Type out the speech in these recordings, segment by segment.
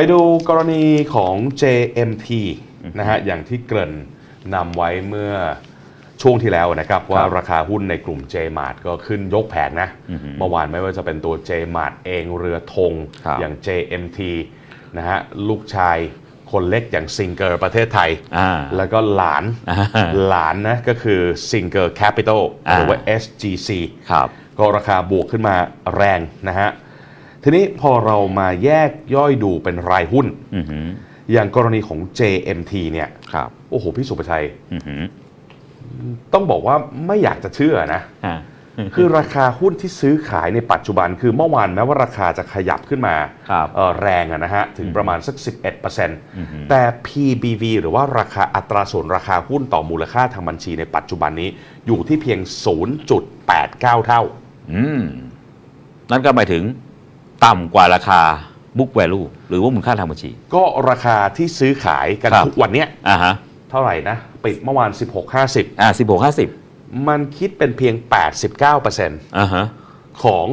ไปดูกรณีของ JMT นะฮะอย่างที่เกริ่นนำไว้เมื่อช่วงที่แล้วนะครับ ว่าราคาหุ้นในกลุ่ม JMart ก็ขึ้นยกแผงนะ เมื่อวานไม่ว่าจะเป็นตัว JMart เองเรือธงครับอย่าง JMT นะฮะลูกชายคนเล็กอย่างซิงเกอร์ประเทศไทยอ่าแล้วก็หลานอ่าหลานนะก็คือ Singer Capital อ่าหรือว่า SGC ครับก็ราคาบวกขึ้นมาแรงนะฮะ ทีนี้พอเรามาแยกย่อยดูเป็นรายหุ้น อือหืออย่างกรณีของ JMT เนี่ย ครับโอ้โห พี่สุประชัย อือหือต้องบอกว่าไม่อยากจะเชื่อนะ อ่าคือราคาหุ้นที่ซื้อขายในปัจจุบัน คือเมื่อวานแม้ว่าราคาจะขยับขึ้นมาครับ เอ่อแรงอะนะฮะ ถึงประมาณสัก11%แต่ PBV หรือว่าราคาอัตราส่วนราคาหุ้นต่อมูลค่าทางบัญชีในปัจจุบันนี้อยู่ที่เพียง 0.89 เท่า อืม นั่นก็หมายถึง ต่ำกว่าราคา book value หรือว่ามูลค่าทางบัญชี ก็ราคาที่ซื้อขายกันครับ ทุกวันเนี้ยอ่าฮะเท่าไหร่นะ ปิดเมื่อวาน 16.50 อ่าสิบหกห้าสิบมันคิดเป็นเพียง 89%อ่าฮะของ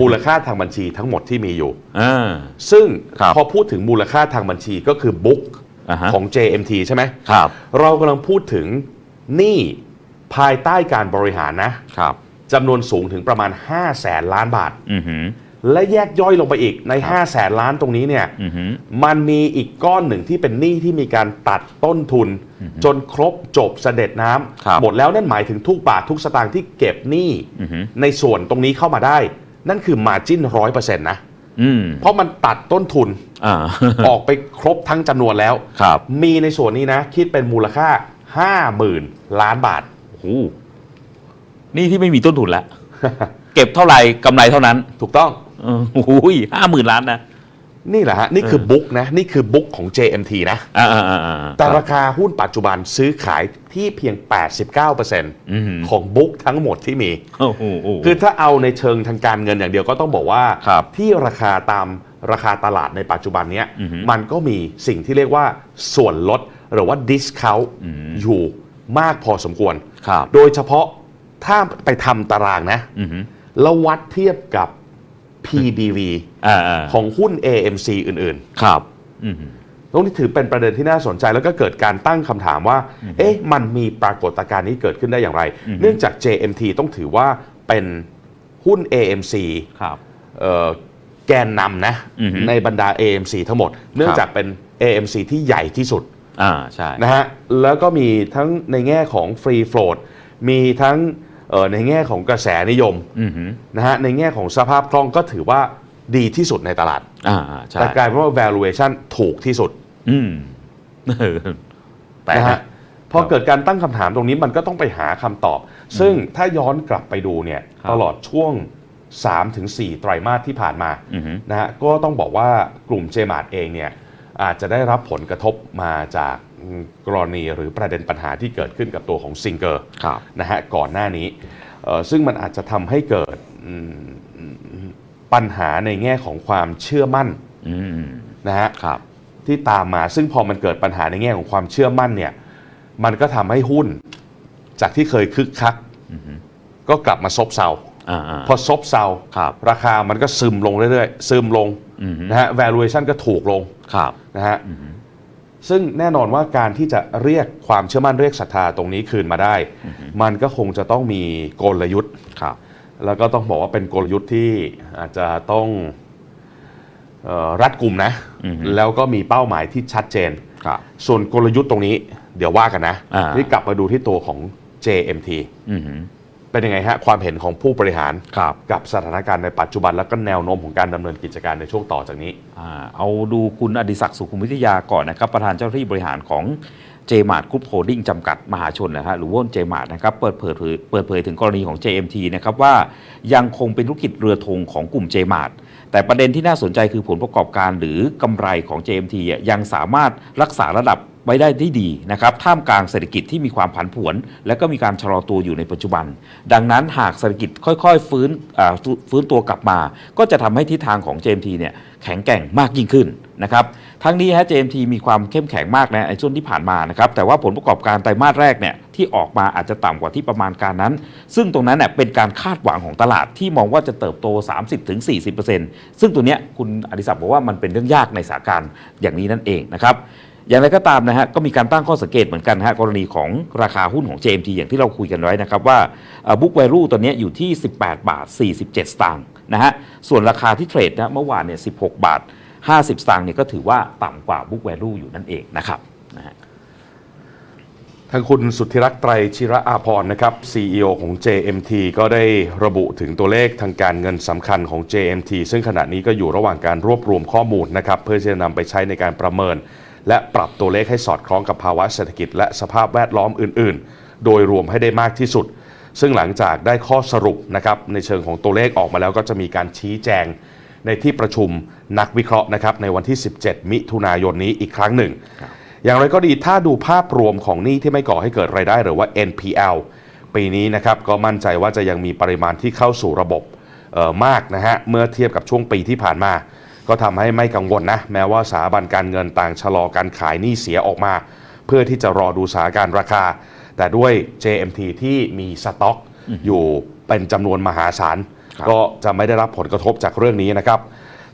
มูลค่าทางบัญชีทั้งหมดที่มีอยู่ อ่า ซึ่งครับพอพูดถึงมูลค่าทางบัญชีก็คือบุ๊กอ่าฮะ ของ JMT ใช่ไหม ครับเรากำลังพูดถึงหนี้ภายใต้การบริหารนะครับจำนวนสูงถึงประมาณ 5 แสนล้านบาท อือหือ และแยกย่อยลงไปอีกใน5แสนล้านตรงนี้เนี่ยอือหือมันมีอีกก้อนหนึ่งที่เป็นหนี้ที่มีการตัดต้นทุน จนครบจบเสด็จน้ครับำหมดแล้วนั่นหมายถึงทุกบาททุกสตางค์ที่เก็บหนี้อือหือในส่วนตรงนี้เข้ามาได้ นั่นคือมาจิ้นร้อยเปอร์เซ็นต์นะอืมเพราะมันตัดต้นทุนอ่าออกไปครบทั้งจำนวนแล้วครับมีในส่วนนี้นะ คิดเป็นมูลค่า50,000ล้านบาทโอ้โหนี่ที่ไม่มีต้นทุนแล้วเก็บเท่าไหร่กำไรเท่านั้นถูกต้องเออ โอ้โหห้าหมื่นล้านนะ นี่แหละฮะ นี่คือบุ๊กนะ นี่คือบุ๊กของ JMT นะ อ่าอ่าอ่าอ่าแต่ราคาหุ้นปัจจุบันซื้อขายที่เพียง 89%อือหือของบุ๊กทั้งหมดที่มีโอ้โหโอ้โห คือถ้าเอาในเชิงทางการเงินอย่างเดียวก็ต้องบอกว่าครับที่ราคาตามราคาตลาดในปัจจุบันเนี้ยอือฮึมันก็มีสิ่งที่เรียกว่าส่วนลดหรือว่า discount อยู่มากพอสมควร ครับ โดยเฉพาะถ้าไปทำตารางนะอือหือแล้ววัดเทียบกับ PBV อ่าอ่าของหุ้น AMC อื่นครับอือหือๆตรงนี้ถือเป็นประเด็นที่น่าสนใจแล้วก็เกิดการตั้งคำถามว่า เอ๊ะ มันมีปรากฏการณ์นี้เกิดขึ้นได้อย่างไร เนื่องจาก JMT ต้องถือว่าเป็นหุ้น AMC ครับเอ่อแกนนำนะอือฮึในบรรดา AMC ทั้งหมด เนื่องจากเป็น AMC ที่ใหญ่ที่สุดอ่าใช่นะฮะแล้วก็มีทั้งในแง่ของ Free Float มีทั้งเอ่อ ในแง่ของกระแสนิยมอือหือนะฮะในแง่ของสภาพคล่องก็ถือว่าดีที่สุดในตลาดอ่าอ่าใช่แต่กลายเป็นว่า valuation ถูกที่สุดอืมเออแปลกนะนะฮะพอเกิดการตั้งคำถามตรงนี้มันก็ต้องไปหาคำตอบ ซึ่งถ้าย้อนกลับไปดูเนี่ยครับตลอดช่วง3-4ไตรมาสที่ผ่านมาอือหือนะฮะก็ต้องบอกว่ากลุ่มเจมาร์เองเนี่ยอาจจะได้รับผลกระทบมาจาก กรณีหรือประเด็นปัญหาที่เกิดขึ้นกับตัวของซิงเกอร์ครับนะฮะก่อนหน้านี้เอ่อซึ่งมันอาจจะทำให้เกิดอืมปัญหาในแง่ของความเชื่อมั่นอืมนะฮะครับที่ตามมาซึ่งพอมันเกิดปัญหาในแง่ของความเชื่อมั่นเนี่ย มันก็ทำให้หุ้น จากที่เคยคึกคักก็กลับมาซบเซาอ่าอ่าพอซบเซาครับราคามันก็ซึมลงเรื่อยๆ ซึมลงอือฮึนะฮะ valuation ก็ถูกลงครับนะฮะ ซึ่งแน่นอนว่าการที่จะเรียกความเชื่อมั่นเรียกศรัทธาตรงนี้คืนมาได้ มันก็คงจะต้องมีกลยุทธ์ครับ แล้วก็ต้องบอกว่าเป็นกลยุทธ์ที่อาจจะต้องเอ่อรัดกลุ่มนะอือฮึแล้วก็มีเป้าหมายที่ชัดเจนครับส่วนกลยุทธ์ตรงนี้เดี๋ยวว่ากันนะอ่านี่กลับมาดูที่ตัวของ JMT อือหือ เป็นยังไงฮะความเห็นของผู้บริหารครับกับสถานการณ์ในปัจจุบันแล้วก็แนวโน้มของการดำเนินกิจการในช่วงต่อจากนี้อ่าเอาดูคุณอดิศักดิ์สุขุมวิทยาก่อนนะครับ ประธานเจ้าหน้าที่บริหารของเจมาร์ t กรุ๊ปโฮดดิ้งจำกัดมหาชนนะฮะหรือว่าเจมาร์นะครับเปิดเผยเปิดเผยถึงกรณีของ JMT นะครับว่ายังคงเป็นธุรกิจเรือธงของกลุ่ม j m a r t แต่ประเด็นที่น่าสนใจคือผลประกอบการหรือกำไรของ JMT อะยังสามารถรักษาระดับ ไว้ได้ได้ดีนะครับท่ามกลางเศรษฐกิจที่มีความผันผวน และก็มีการชะลอตัวอยู่ในปัจจุบัน ดังนั้นหากเศรษฐกิจค่อยๆ ฟื้นฟื้นตัวกลับมา ก็จะทำให้ทิศทางของ JMT เนี่ยแข็งแกร่งมากยิ่งขึ้น นะครับทั้งนี้ฮะ JMT มีความเข้มแข็งมากนะในช่วงที่ผ่านมานะครับแต่ว่าผลประกอบการไตรมาสแรกเนี่ยที่ออกมาอาจจะต่ำกว่าที่ประมาณการนั้น ซึ่งตรงนั้นเนี่ยเป็นการคาดหวังของตลาดที่มองว่าจะเติบโต 30-40%ซึ่งตัวเนี้ยคุณอดิศักดิ์บอกว่ามันเป็นเรื่องยากในสถานการณ์อย่างนี้นั่นเองนะครับอย่างไรก็ตามนะฮะก็มีการตั้งข้อสังเกตเหมือนกันฮะกรณีของราคาหุ้นของ JMT อย่างที่เราคุยกันไว้นะครับว่าบุ๊ก value ตัวนี้อยู่ที่ 18 บาท 47 สตางค์นะฮะส่วนราคาที่เทรดนะเมื่อวานเนี่ย16 บาท 50 สตางค์เนี่ยก็ถือว่าต่ำกว่า book value อยู่นั่นเองนะครับนะฮะทางคุณสุทธิรักษ์ไตรชิระอาพรนะครับ CEO ของ JMT ก็ได้ระบุถึงตัวเลขทางการเงินสำคัญของ JMT ซึ่งขณะนี้ก็อยู่ระหว่างการรวบรวมข้อมูลนะครับ เพื่อจะนำไปใช้ในการประเมิน และปรับตัวเลขให้สอดคล้องกับภาวะเศรษฐกิจและสภาพแวดล้อมอื่น ๆ โดยรวมให้ได้มากที่สุด ซึ่งหลังจากได้ข้อสรุปนะครับในเชิงของตัวเลขออกมาแล้วก็จะมีการชี้แจง ในที่ประชุมนักวิเคราะห์นะครับในวันที่ 17 มิถุนายนนี้อีกครั้งหนึ่ง อย่างไรก็ดีถ้าดูภาพรวมของหนี้ที่ไม่ก่อให้เกิดรายได้หรือว่า NPL ปีนี้นะครับก็มั่นใจว่าจะยังมีปริมาณที่เข้าสู่ระบบเอ่อมากนะฮะเมื่อเทียบกับช่วงปีที่ผ่านมา ก็ทำให้ไม่กังวลนะ แม้ว่าสถาบันการเงินต่างชะลอการขายหนี้เสียออกมา เพื่อที่จะรอดูสถานการณ์ราคา แต่ด้วย JMT ที่มีสต็อกอยู่เป็นจำนวนมหาศาลครับ ก็จะไม่ได้รับผลกระทบจากเรื่องนี้นะครับ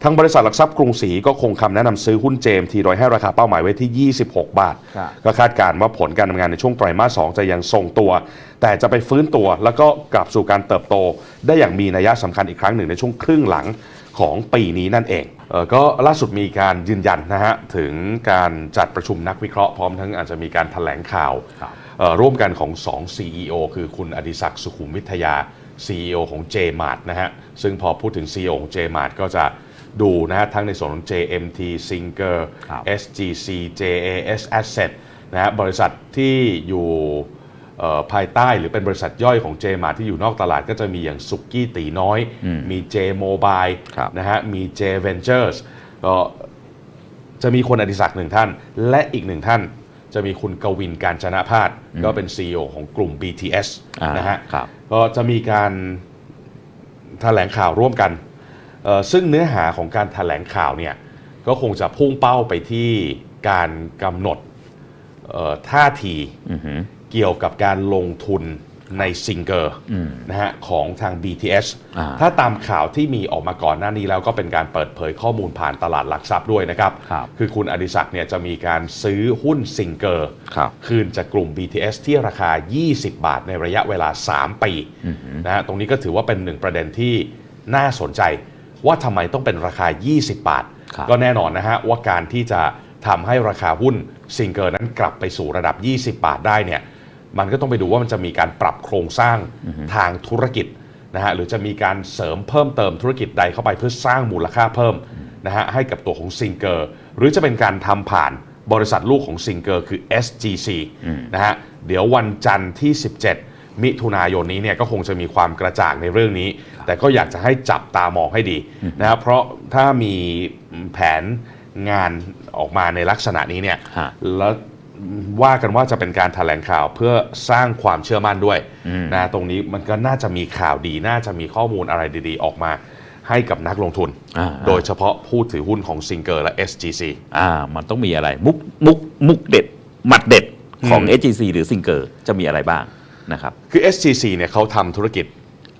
ทางบริษัทหลักทรัพย์กรุงศรีก็คงคำแนะนำซื้อหุ้น JMT โดยให้ราคาเป้าหมายไว้ที่ 26 บาทครับก็คาดการณ์ว่าผลการทำงานในช่วงไตรมาส 2 จะยังทรงตัว แต่จะไปฟื้นตัวแล้วก็กลับสู่การเติบโต ได้อย่างมีนัยสำคัญอีกครั้งหนึ่งในช่วงครึ่งหลังของปีนี้นั่นเองเอ่อก็ล่าสุดมีการยืนยันนะฮะถึงการจัดประชุมนักวิเคราะห์พร้อมทั้งอาจจะมีการแถลงข่าวครับเอ่อร่วมกันของ 2 CEO คือคุณอดิศักดิ์สุขุมวิทยา CEO ของ JMart นะฮะ ซึ่งพอพูดถึง CEO ของ JMart ก็จะดูนะฮะทั้งในส่วนของ JMT Singer ครับ SGC JAS Asset นะฮะบริษัทที่อยู่เอ่อภายใต้หรือเป็นบริษัทย่อยของ JMart ที่อยู่นอกตลาดก็จะมีอย่างสุกี้ตีน้อยอืมมี J Mobile ครับนะฮะ มี J Ventures ก็จะมีคนอดิศักดิ์หนึ่งท่าน และอีกหนึ่งท่าน จะมีคุณกวินการจนะพาสก็เป็น CEO ของกลุ่ม BTS อ่านนะฮะครับก็จะมีการแถลงข่าวร่วมกันเอ่อซึ่งเนื้อหาของการแถลงข่าวเนี่ยก็คงจะพุ่งเป้าไปที่การกำหนดเอ่อท่าทีอือหือเกี่ยวกับการลงทุน ในซิงเกอร์อืมนะฮะของทาง BTS อ่าถ้าตามข่าวที่มีออกมาก่อนหน้านี้แล้วก็เป็นการเปิดเผยข้อมูลผ่านตลาดหลักทรัพย์ด้วยนะครับครับคือคุณอดิศักดิ์เนี่ยจะมีการซื้อหุ้นซิงเกอร์ครับคืนจากกลุ่ม BTS ที่ราคา 20 บาทในระยะเวลา 3 ปีนะฮะตรงนี้ก็ถือว่าเป็นหนึ่งประเด็นที่น่าสนใจ ว่าทำไมต้องเป็นราคา 20 บาทครับก็แน่นอนนะฮะว่าการที่จะทำให้ราคาหุ้นซิงเกอร์นั้นกลับไปสู่ระดับ 20 บาทได้เนี่ย มันก็ต้องไปดูว่ามันจะมีการปรับโครงสร้างทางธุรกิจนะฮะหรือจะมีการเสริมเพิ่มเติมธุรกิจใดเข้าไปเพื่อสร้างมูลค่าเพิ่มนะฮะให้กับตัวของซิงเกอร์หรือจะเป็นการทำผ่านบริษัทลูกของซิงเกอร์คือ SGC นะฮะเดี๋ยววันจันทร์ที่ 17 มิถุนายนนี้เนี่ยก็คงจะมีความกระจ่างในเรื่องนี้ แต่ก็อยากจะให้จับตามองให้ดีนะครับเพราะถ้ามีแผนงานออกมาในลักษณะนี้เนี่ยฮะแล้ว ว่ากันว่าจะเป็นการแถลงข่าวเพื่อสร้างความเชื่อมั่นด้วยนะตรงนี้มันก็น่าจะมีข่าวดี น่าจะมีข้อมูลอะไรดีๆ ออกมาให้กับนักลงทุนอ่าโดยเฉพาะผู้ถือหุ้นของซิงเกอร์และ SGC อ่ามันต้องมีอะไร มุกมุกมุกเด็ด หมัดเด็ดของอืม SGC หรือซิงเกอร์จะมีอะไรบ้างนะครับคือ SGC เนี่ยเขาทำธุรกิจ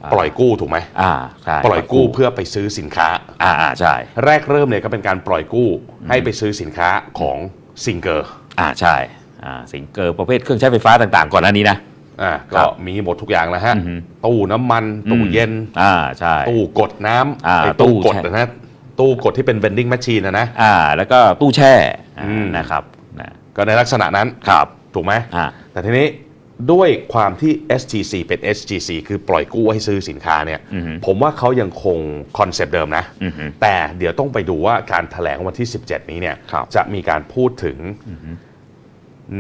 อ่าปล่อยกู้ถูกไหมอ่าใช่ปล่อยกู้เพื่อไปซื้อสินค้าอ่าอ่าใช่ แรกเริ่มเนี่ยก็เป็นการปล่อยกู้ให้ไปซื้อสินค้าของซิงเกอร์ อ่าใช่อ่าซิงเกอร์ประเภทเครื่องใช้ไฟฟ้าต่างๆ ก่อนหน้านี้นะ อ่าครัก็บมีหมดทุกอย่างแล้วฮะ อือฮึตู้น้ำมัน ตู้เย็น อ่าใช่ ตู้กดน้ำอ่าไอ้ตู้ตู้กดใช่ นะฮะตู้กดที่เป็น vending machine นะนะ อ่า แล้วก็ตู้แช่อ่าอืม นะครับนะก็ในลักษณะนั้น ครับ ถูกไหม อ่า แต่ทีนี้ ด้วยความที่ SGC เป็น SGC คือปล่อยกู้ให้ซื้อสินค้าเนี่ยอือฮึผมว่าเขายังคงคอนเซปต์เดิมนะอือฮึแต่เดี๋ยวต้องไปดูว่าการถแถลงวันที่ 17 นี้เนี่ยครับจะมีการพูดถึง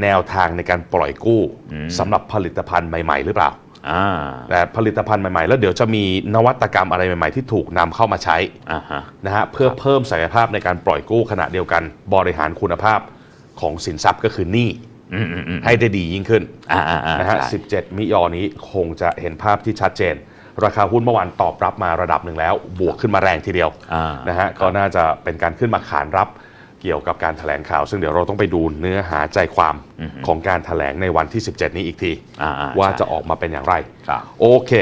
แนวทางในการปล่อยกู้อืมสำหรับผลิตภัณฑ์ใหม่ ๆ หรือเปล่าอ่าแต่ผลิตภัณฑ์ใหม่ๆ แล้วเดี๋ยวจะมีนวัตกรรมอะไรใหม่ ๆ ที่ถูกนำเข้ามาใช้อ่าฮะนะฮะเพื่อเพิ่มศักยภาพในการปล่อยกู้ขณะเดียวกันบริหารคุณภาพของสินทรัพย์ก็คือหนี้อืมอืมอืม ให้ได้ดียิ่งขึ้นอ่าอ่าอ่านะฮะใช่17 มิยอนี้คงจะเห็นภาพที่ชัดเจน ราคาหุ้นเมื่อวานตอบรับมาระดับหนึ่งแล้ว บวกขึ้นมาแรงทีเดียวอ่านะฮะก็น่าจะเป็นการขึ้นมาขานรับเกี่ยวกับการแถลงข่าว ซึ่งเดี๋ยวเราต้องไปดูเนื้อหาใจความของการแถลงในวันที่ 17 นี้อีกทีอ่าๆว่าใช่จะออกมาเป็นอย่างไรครับโอเค